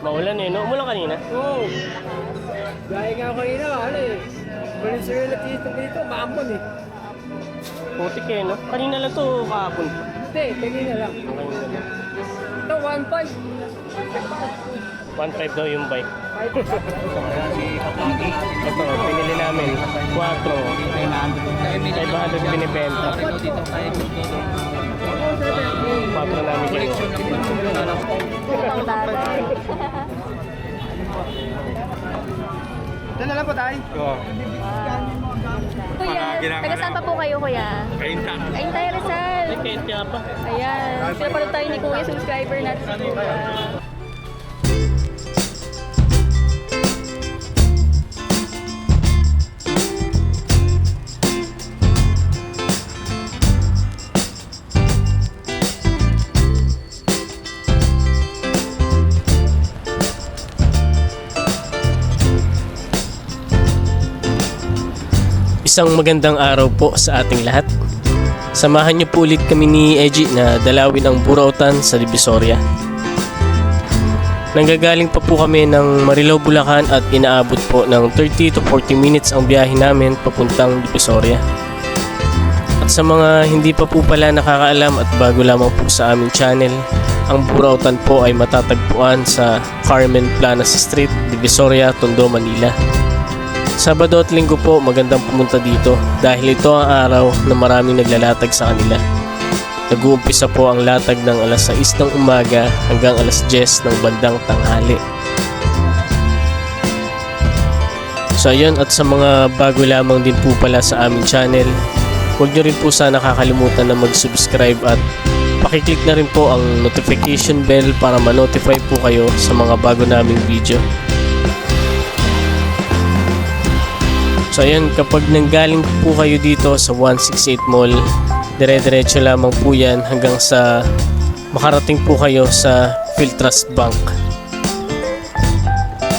Maulan eh, no? Umulan kanina. Oo. Gaya nga ako kanina, ano eh. Venezuela dito dito, maambon eh. Putik eh, no? Kanina lang to kahapon. Hindi, kanina lang. Kanina lang. Ito, 1.5. 1.5 daw yung bike. 5. Ito, pinili namin. 4. 500 binibenta. 4 namin kayo. Ito na lang po tayo. Oo. Kuya, taga saan pa po kayo, kuya? Kainta. Tayo, Rizal. Kaya pa. Ayan. Pinapanood tayo ni Kuya, subscriber natin si Kuya. Isang magandang araw po sa ating lahat. Samahan niyo po ulit kami ni Eji na dalawin ang Burautan sa Divisoria. Nanggagaling pa po kami ng Marilao, Bulacan at inaabot po ng 30 to 40 minutes ang biyahe namin papuntang Divisoria. At sa mga hindi pa po pala nakakaalam at bago lamang po sa aming channel, ang Burautan po ay matatagpuan sa Carmen Planas Street, Divisoria, Tondo, Manila. Sabado at linggo po magandang pumunta dito dahil ito ang araw na maraming naglalatag sa kanila. Nag-uumpisa po ang latag ng alas 6 ng umaga hanggang alas 10 ng bandang tanghali. So ayun at sa mga bago lamang din po pala sa aming channel, huwag nyo rin po sana kakalimutan na mag-subscribe at pakiclick na rin po ang notification bell para ma-notify po kayo sa mga bago naming video. So ayun, kapag nanggaling po kayo dito sa 168 Mall, dire-diretso lamang po yan hanggang sa makarating po kayo sa Philtrust Bank.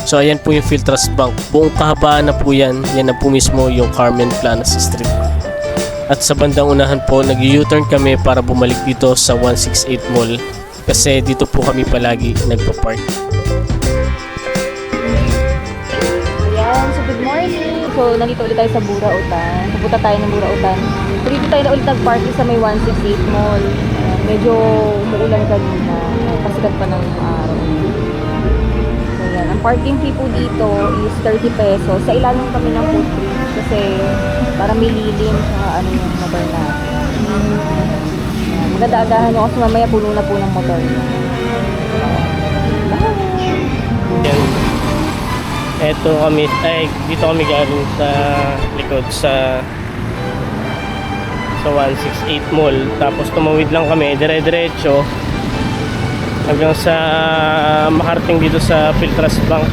So ayan po yung Philtrust Bank. Buong kahabaan na po yan, yan na po mismo yung Carmen Planas Street. At sa bandang unahan po, nag-U-turn kami para bumalik dito sa 168 Mall kasi dito po kami palagi nagpa-park. So, nandito ulit tayo sa Burautan. Pupunta tayo ng Burautan. So, dito tayo na ulit nag-party sa may 168 Mall. Ayan, medyo umuulan kanina. Ayan, Pasikat pa ng araw. So, yan. Ang parking fee po dito is 30 pesos. Sa ilalim kami ng footbridge kasi para may lilim sa ano yung motor natin. Ayan, Maganda-agahan nyo kasi mamaya puno na po ng motor Eto kami, ay dito kami galing sa likod sa sa 168 Mall. Tapos tumawid lang kami, dire-diretso hanggang sa makarating dito sa Philtrust Bank.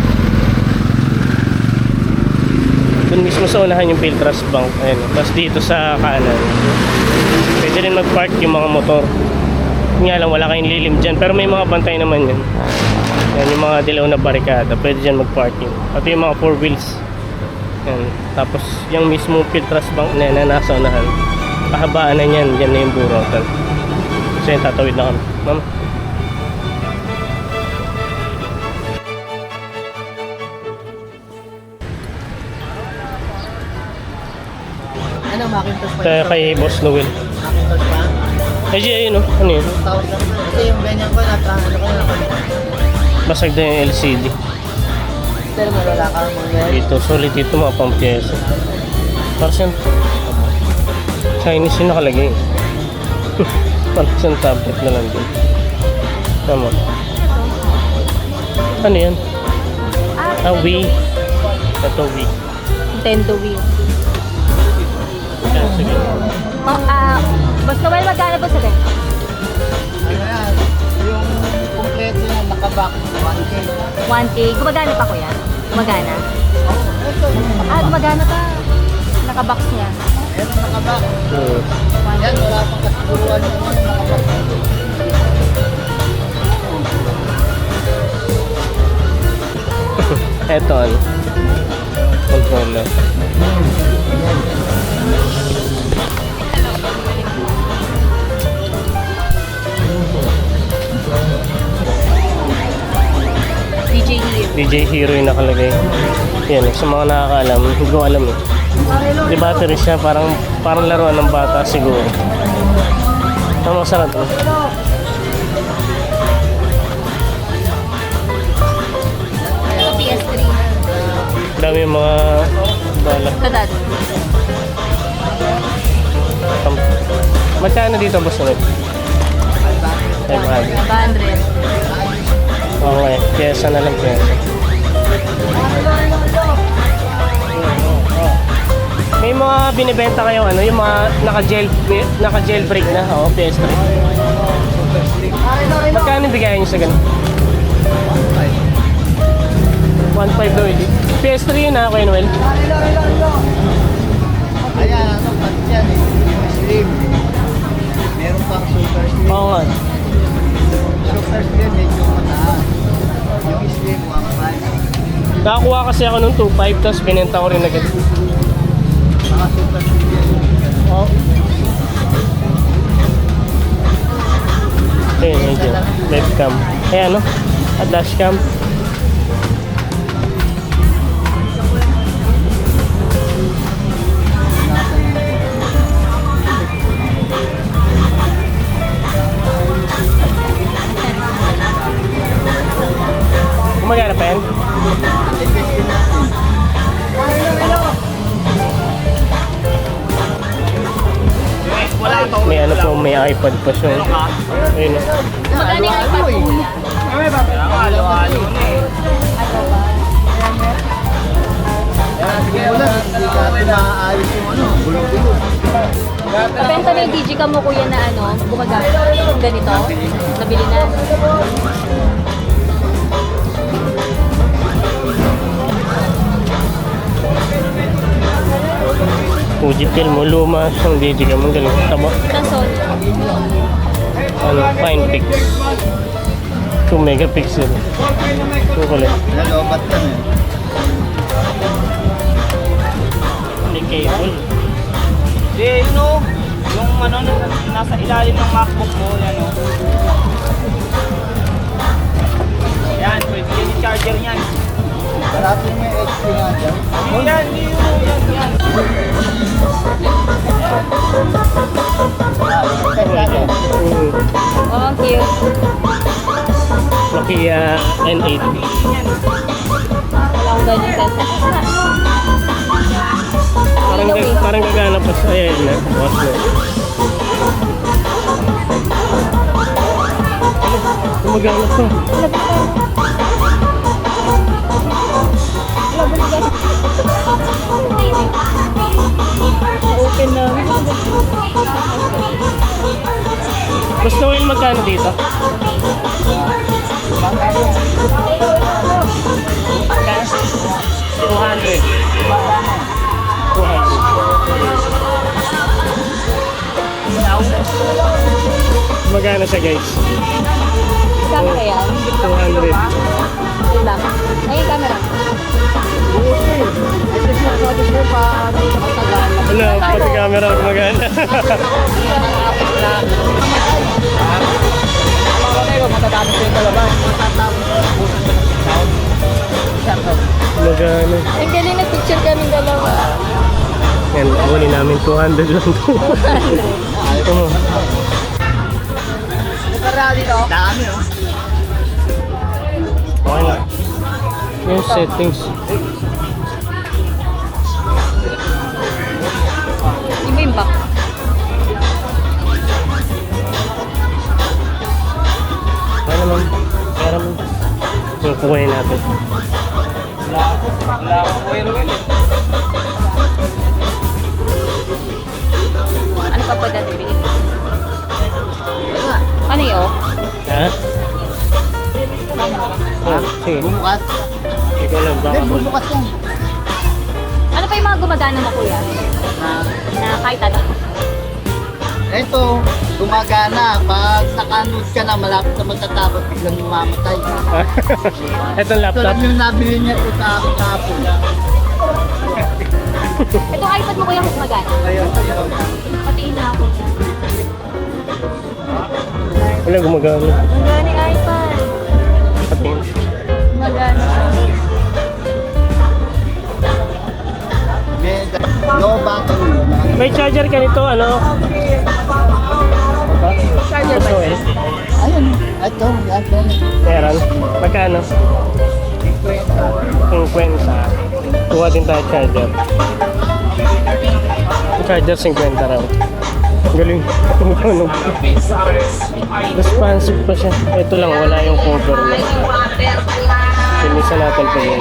Doon mismo sa unahan yung Philtrust Bank. Ayun. Tapos dito sa kanan. Pwede rin mag-park yung mga motor. Nga lang, wala kayong lilim dyan. Pero may mga bantay naman yun. Yan yung mga dilaw na barikada. Pwede dyan mag-parking. Pati yung mga four wheels. Yan. Tapos yung mismo Piltras Bank na, na nasa unahan. Kahabaan na yan. Yan na yung burotan. So yan, tatawid na kami. Ma'am. Ano, Macintosh pa Kaya kay Boss Noel. Macintosh pa? Ay, G, ayun oh. Ano yun? 2,000. Kasi yung ganyan ko, nata, ano ko na Basag na yung LCD. Pero wala ka mga Dito, solid dito mga pampiyesa. Para siyang... Chinese yung nakalagay. Parang siyang tablet na lang din. Tama. Ano yan? Ah, Wii. Ito Wii. Nintendo Wii. Yan, sige. Oh, ah, Boss Noel, magkano po sabi? Ano 1K. 1K. Gumagana pa kuya? Gumagana? Ito, yung Ah, gumagana pa. Nakabox niya. Yan ang nakabox. 1K. Yan, wala pang kasiguruan yung ano, nakabox. Eto ano. Controller. MJ Hero yung nakalagay. Yan, sa mga nakakaalam, hindi ko alam eh. Di battery siya, parang, parang laruan ng bata siguro. Ang masarap. Ito PS3. Dami yung mga bala. Tam- Magkano dito, boss ulit? 500. 500. Okay, pyesa na lang pyesa. May mga binibenta kayo ano, yung mga naka-gel naka-jailbreak na, oo, PS3. Magkano bigayan niyo sa ganun? 1.5 daw eh. PS3 yun ha, Kuya Noel. Ayan, ano, pati yan eh. Slim. Meron pang super slim. Oo nga. Super slim, medyo Nakakuha kasi ako nung 2.5 tapos binenta ko rin agad. Saka super slim yan. Oo. Ayun, medyo. Webcam. Ayan, no? At dashcam. Pa siya. Ayun. no? Magkano yung iPad mo? Halo-halo na eh. Ka ano, bulong-bulong. Kabenta na yung Digicam mo kuya na ano, gumagamit. Ganito. Nabili na. Fujifilm mo, luma siyang digiga mo. Galing. Taba. Ano, fine pic. 2 megapixel. Chocolate. Nalobat yan eh. May cable. Di, yun o. Yung ano, nasa- nasa ilalim ng MacBook mo, yan o. Yan, pwede yan yung charger niyan. Harapin mo yung XP nga dyan. Yan. Oh, cute. Nokia N8. Wala akong ganyan sa Parang, eh. parang gagana pa sa ayan na. Watch mo. Gumagana pa. Open na. Mas Noel, magkano dito? Magkano? 200. 200. Magkano siya guys? Camera yan. 200. Lang. Ay, yung camera. Ano, pati camera gumagana. Gumagana. Ang galing na picture kami dalawa. Yan, kunin namin 200 lang to. Ito mo. Dami oh. Okay na. Yung settings. Iba yung back. Ano naman? Pera mo. Yung kukunin natin. Wala akong wire wheel eh. Ano pa pwede natin bilhin? Ano yun? Ha? Ah, sige. Bukas. Ikaw lang baka Hindi, bukas yan. Ano pa yung mga gumagana mo kuya? Ah, Na kahit ano? Ito, gumagana. Pag nakanood ka na, malapit na matatapos, biglang mamatay. Itong Ito laptop. lang yung nabili niya po sa akin kahapon. Ito iPad mo kuya kung gumagana. Ayun, ayun. Patiin na ako. Wala gumagana. Gumagana yung iPad. Maganda. No battery. May charger ka nito, ano? Charger ba? Ayun, ito, ito. Meron. Magkano? 50. 50. Kuha din tayo charger. Charger 50 raw. Galing. Tumutunog. Responsive pa siya. Ito lang, wala yung cover. Wala yung cover. Pinisa natin pa yun.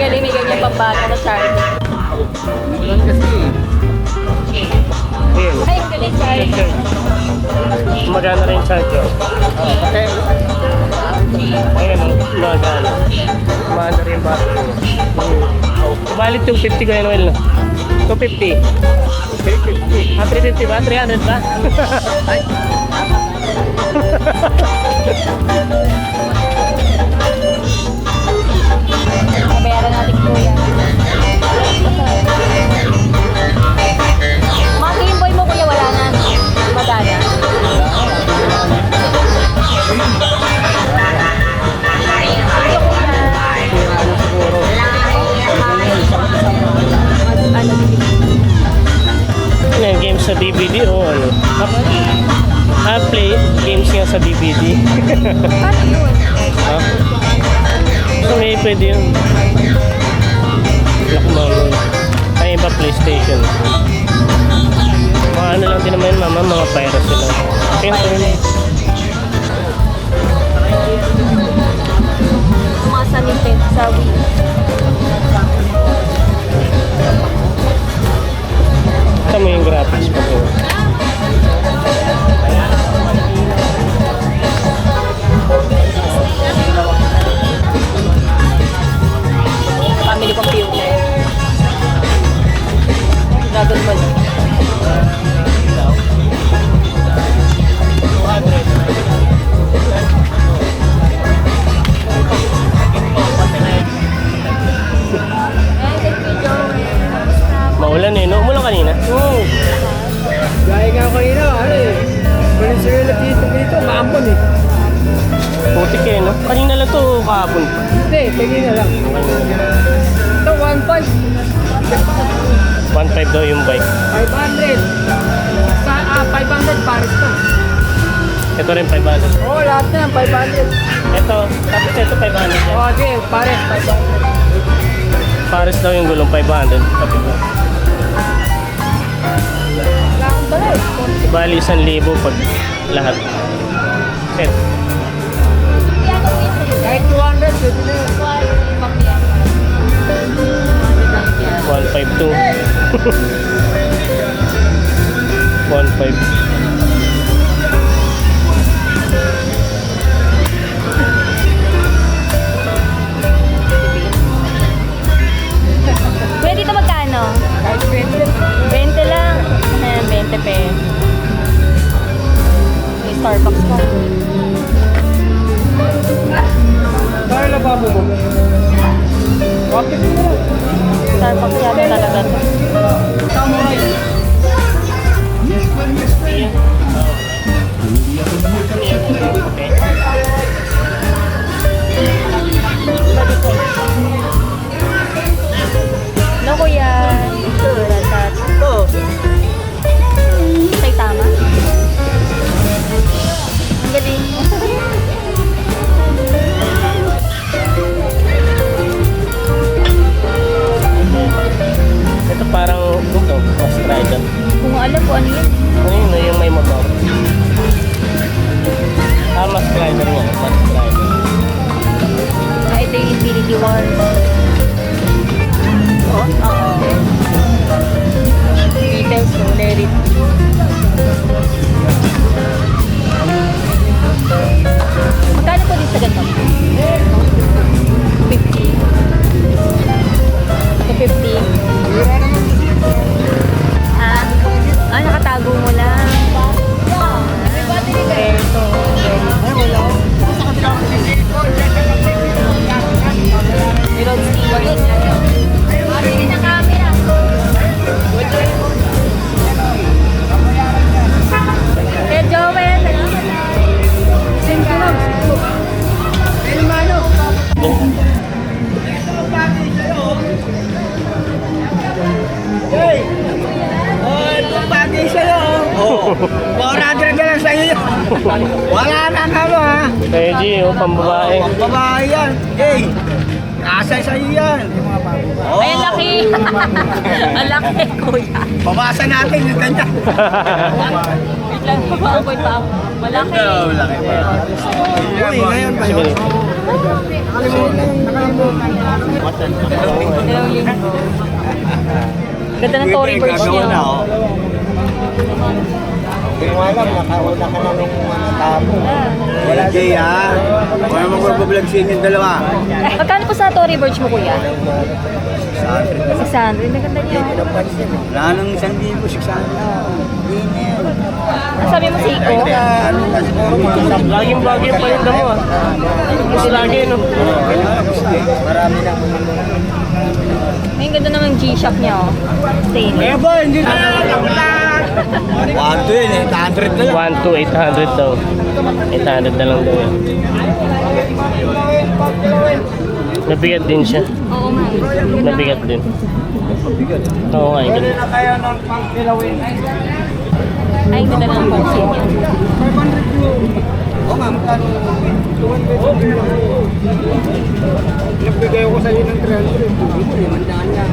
Galing, may ganyan pambata na charger. Yun kasi. Ayun. Ay, galing charger. Magana rin yung charger. Okay. Ayun, magana. Magana rin mo. Kumalit yung 50 ko yun, Noel, no? 250. 350. Ah, 350 ba? 300 ba? Sa DVD ano? Ah, ah, play games nga sa DVD. Ha? So, may pwede yun. Ko mga Ay, iba PlayStation. Mga ano lang din naman mama, mga lang. Ayun, ayun. Mga sa Nintendo, sa Wii. Ito mo yung graphics pa po. Family computer. Dragon Ball. Kahapon. Hindi, tingin na lang. Ito, 1.5. 1.5 daw yung bike. 500. Sa, ah, 500 pares to. Ito rin 500. Oo, lahat na yan, 500. Ito, tapos ito 500 yan. Oo, okay, pares, 500. Pares daw yung gulong 500. Sabi ko. Wala akong dala eh. Bali, 1,000 pag lahat. Set. Kahit 200, pwede na yun. 152. 1.5. Kuya, dito magkano? Kahit 20. 20 lang. Ayan, 20 pesos. May Starbucks pa. Kaya na ba mo mo? Na lang. Starbucks yata talaga to. Yun. No, kuya. Ratat. Ito. Say tama. Ang G, oh, pambabae. Babae yan. Hey, nasa sa'yo yan. Oh, Ay, ang laki! ang laki, kuya. Babasa natin yung ganyan. Wait lang, papakoy pa ako. Malaki. Uy, ngayon ba Sige. Dalawang linggo. Ganda ng Tory Burch niya. Hindi mo alam, nakauna ka na nung mga tabo. Wala Jay ha. Wala mo magbablog sa inyong dalawa. Magkano po sa Tory Burch mo, kuya? 600. Maganda niya. Wala nang isang libo, 600. Hindi. Ano sabi mo, Seiko? Ano na siguro mga Laging bagay pa yung damo ah. Kasi lagi no. Marami na. May ganda naman G-Shock niya, oh. Stainless. boy, hindi na lang. One to yun eh, 100 na lang. 1 to 800 daw. 800 na lang daw yan. Nabigat din siya. Oo nga. eh. Nabigat din. Oo nga, yung ganun. kaya ng pangkilawin. Ay, ganda ng boxing niya. Oo nga, magkano? Nagbigay ko sa iyo ng 300. Limandaan niya.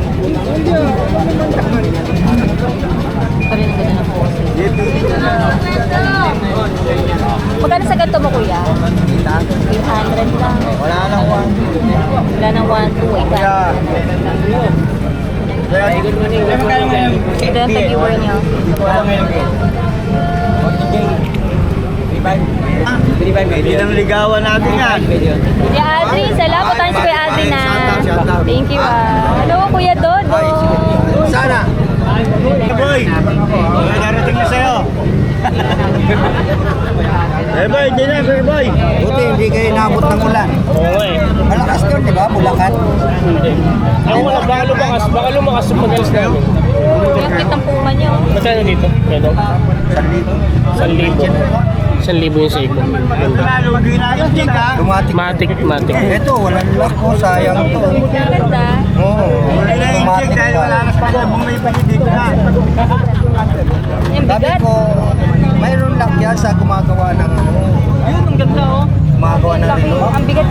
Ito rin ang ganda ng boxing. Magkano sa ganito mo, kuya? 800 lang. Wala lang one. Wala nang 1, 2, 800. Kaya, good morning. Ito yung tag-viewer niya. Hindi lang ligawan natin yan. Kuya Adri, salamat tayo sa Kuya Adri na. Thank you ah. Hello, Kuya Dodo. Sana. Boy, may darating na sa'yo. Hey boy, hindi na, hey boy. Buti hindi kayo nabot ng ulan. Oo eh. Malakas doon, di ba? Bulacan. Hindi. Ako wala, baka lumakas, baka lumakas yung pag-alis namin. Yung kitang puma niyo. Magkano dito? Kaya San libo. San libo yung Seiko. Dumating. Matic, matic. Ito, walang lock ko. Sayang to. Ang ganda. Oo. Dumating dahil wala na sa kung may dito na. Sabi bigat. ko, mayroon lock yan sa gumagawa ng ano. Ayun, ang ganda oh. Gumagawa ng relo. Ang bigat.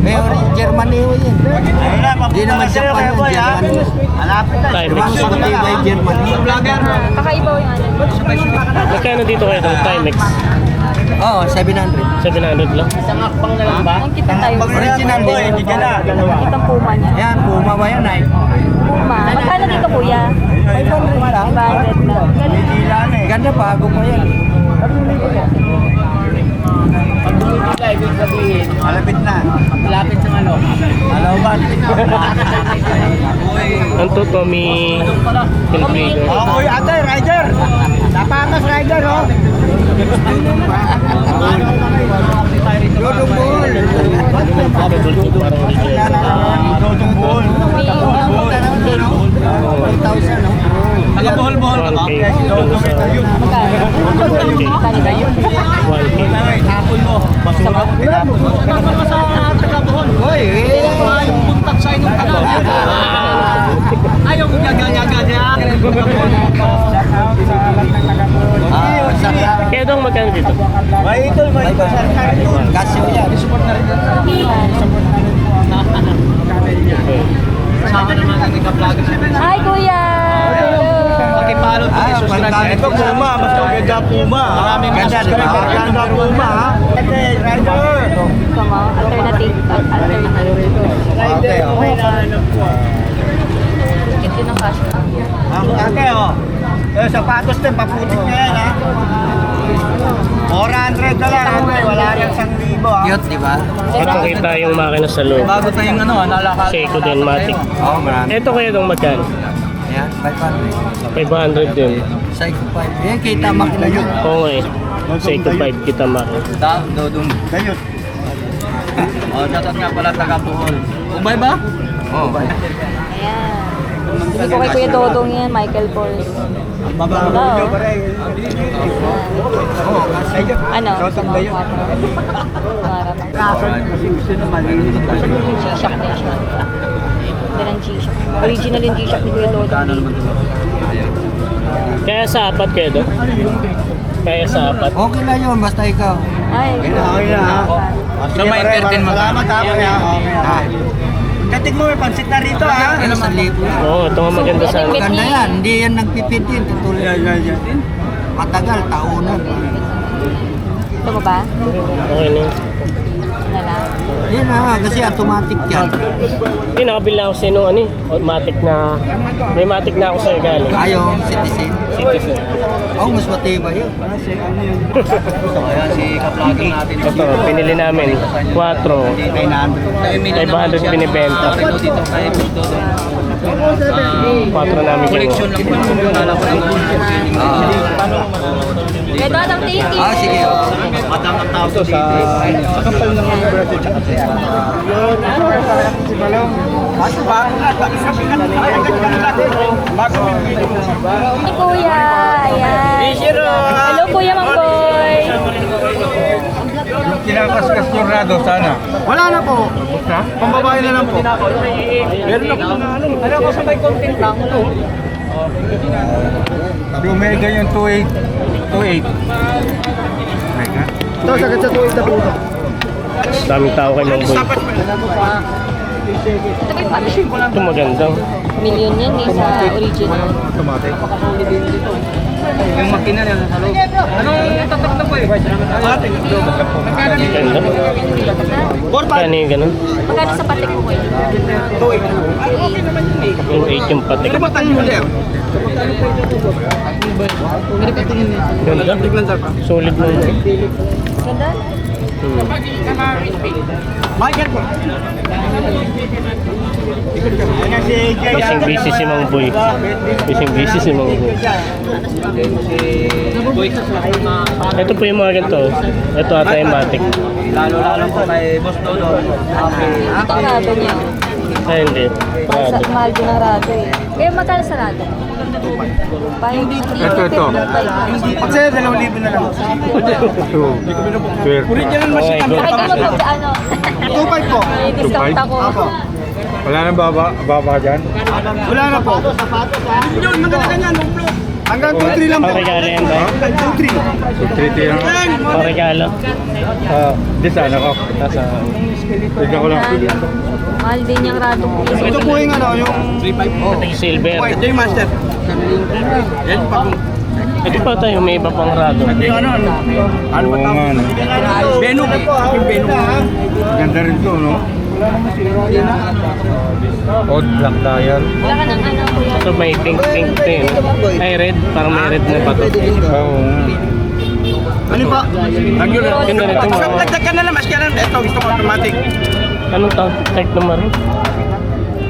May ori- Germany ho yun. Hindi naman Japan yun, Germany. Hanapin na. Timing. Mas matibay Germany. Kakaiba yung ano. Magkano dito kayo itong Timex? Oo, 700. 700 lang. Isang akpang na lang ba? Ang kita tayo. Original boy, hindi ka na. Kitang puma niya. Yan, puma ba yan ay? Puma. Magkano dito kuya? 500 lang. 500 lang. Ganda, bago pa yan. Malapit na. Malapit sa ano? Alawan. Ang to may Hilfiger. Oy, ate, rider. Napakas rider, oh. Dodong original. Dodong ball. May ano? 1,000, no? Taga-bohol-bohol ka ba? 1K. Ganda sa Magkano? Magkano ba yun? 1K. Tapon mo. Basura. Tinapon mo. sa taga-bohol. Hoy. Yung buntag sa inyong taga. Ayaw ko yaga-yaga niya. Ah, saka. Kaya daw magkano dito? May ito, may ito. Kasyo yan. Sama naman ang ika-vlog. Hi kuya! Pakipalo to Ah, pantay. Ito, Puma. Mas maganda Puma. Maraming Ganda, di ba? Ganda Puma? Ate, rider. Tama, alternative. al- Alternative. Okay, okay. Kit yun ang cash. Ang ate, oh. Eh, sapatos din, paputik na yan, ha? 400 na lang. Wala nang 1,000, ha? Cute, di ba? Ito kita yung makina sa loob. Bago tayong ano, nalakal. Seiko din, Matic. Oo, oh, marami. Ito kaya itong magkano? Yan, 500. 500 din. Psycho 5. Yan, kita makina yun. Oo nga eh. Seiko 5 kita makina. Da, dodong. Dayot. Oh, shoutout nga pala taga-bohol. Umay ba? Oo. Ayan. Hindi ko kay Kuya Dodong yan, Michael Kors. Hello. nyo, pare. Oo, kasi. Ano? Shoutout kwarto. Pangarap. Kaso, kasi gusto na malinis. G-Shock din siya. Ganda ng G-Shock. Original yung G-Shock ni Kuya Dodong. Kaya sa apat kayo doon? Kaya sa apat. Okay lang yun, basta ikaw. Ay, Okay na, okay na, ha? So, may entertain mo Salamat ha, kaya okay na. Katig mo may pansit na rito ha. Ano sa yan? Oo, ito nga maganda sa amin. Maganda yan, hindi yan nagpipit yun. Tutuloy. Yan, yan, yan. Matagal, taunan. Ito mo ba? Okay na. Ano na lang? Yan ha, kasi automatic yan. Hindi, nakabila ako sa inyo, ano eh, automatic na, may matic na ako sa'yo galing. Ayaw, citizen. Citizen. Oh, mas matibay yun. So, ayan si kaplaging natin. Ito, pinili namin. 4. 500 binibenta. 4 namin Collection lang po yung nalaman ng Kaya Dodong, thank you! Ah, sige. oh. Madam ang tawag dito. Kapal ng mga braso tsaka siya. Si Balong. Bago ba? Bago Ni Kuya! Ayan! Hello, Kuya Mamboy! Kinakaskas yung rado sana. Wala na po. Ha? Pambabae na lang po. Meron na po ano. Ano ako sabay content lang ito. Sabi Omega yung 28. 28. Omega? Ito, sagad sa 28 na po ito. Daming tao kay may pati. Ito maganda. Million yan eh sa original. Automatic. Yung makina niya sa loob. Anong tatak na po eh? Ganda. Kano yung ganun? Magkano sa patik mo kuya? Yung 8 yung patik. Ganda. Solid mo. Ganda? Hmm. Bising busy si Mang Boy. Bising busy si Mang Boy. Ito po yung mga ganito. Ito ata yung matic. Lalo-lalo po kay Boss Dodo. Ito ang rado niya. Ay hindi. Rado. mahal din ang rado eh. Kaya magkano sa rado? Ito, ito. Pag-sa'yo, 2,000 na lang. Ito. Original Okay, good. Bakit kayo mag ano? 2,500 po. May discount ako. Wala nang baba, baba dyan? Wala na po. Yun, maganda yan. Hanggang 2-3 lang po. Pang-regalo yan ba? 2-3 lang. Pang-regalo. Ah, di sana ko. Nasa... Tignan ko lang. Mahal din yung rado ko. Ito po yung ano, yung... Patik silver. Ito yung master. Yan, pag... Ito pa tayo, may iba pang rado. Ano, ano? Ano ba tawag? Yung Venom. Ganda rin to, no? Odd black dial. Wala ka ng ano kuya. Ito may pink pink to yun. Ay red, parang may red na pa to. Oo. Ano pa? Ganda rin ito. Dagdag ka na lang, mas kaya Ito, gusto ko automatic. Anong tawag? Type naman rin.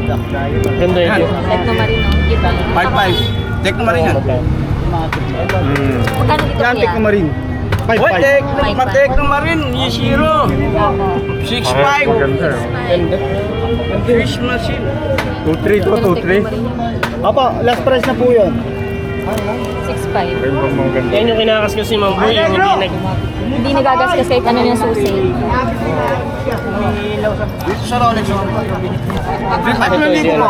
Ganda yun. Na marino. Iba. 5-5. Tek na marin yan. Hmm. Magkano dito kuya? marin. 5-5. Tek, Five, matek na marin. Yeshiro. 6-5. Ganda. Fish machine. 2-3 to, Ganun, tek 2-3. na marino. Apa, last price na po yun. 6.5. Yan yung kinakas kasi Mang Boy, yung hindi nag... Hindi nagagasgas kahit ano yung susi. Dito sa Rolex. Ito, ito yun.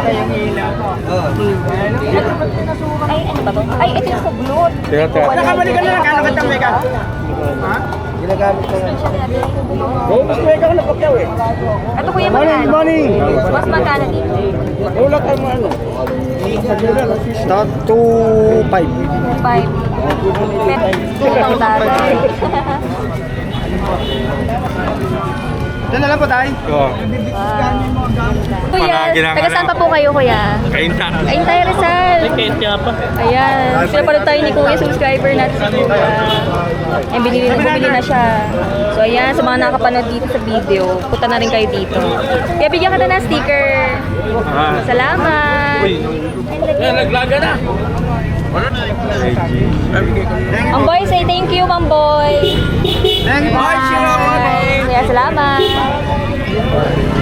Ay, ano ba to? Ay, ito yung kublot. Teka, teka. Nakamali ka na lang. Ano ka tang mega? Ginagamit ko mas mega ko napakyaw eh. Ito kuya magkano? morning. Mas magkano dito? Wala ka mo ano. Start to 5. 5. Pero, 2,000. Diyan na lang po tayo. Oo. Kuya, taga saan pa po kayo kuya? Kainta. Tayo Rizal. Nga pa. Ayan. Pinapanood tayo ni Kuya, subscriber natin si Kuya. Ayan, binili na, bumili na siya. So ayan, sa mga nakapanood dito sa video, punta na rin kayo dito. Kaya bigyan ka na ng sticker. Salamat. Naglaga na. Ang boy, say thank you, Mang Boy. Thank you. Bye. Kaya salamat.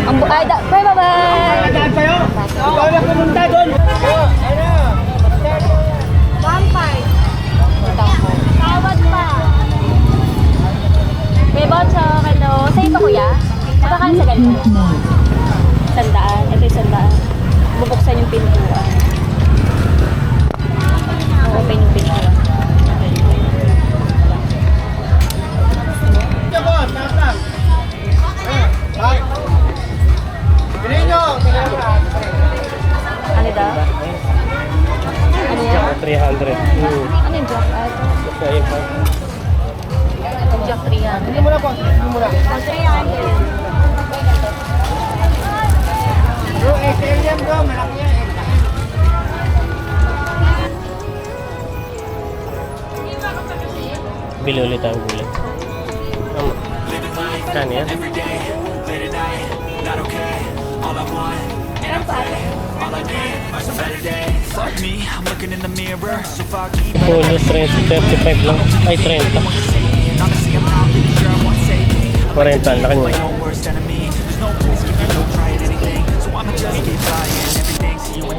Ang boy, ay, da, bye, bye, bye. Saan sa'yo? Ikaw na pumunta doon.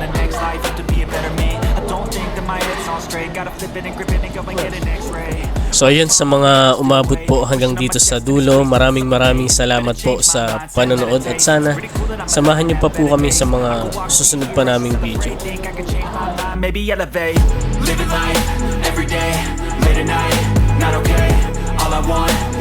The next life, have to be a better me. I don't think that my head's on straight. Gotta flip it and grip it and go and get an X-ray. So ayun sa mga umabot po hanggang dito sa dulo, maraming maraming salamat po sa panonood at sana samahan niyo pa po kami sa mga susunod pa naming video. Maybe elevate. Living life every day, late at night, not okay. All I want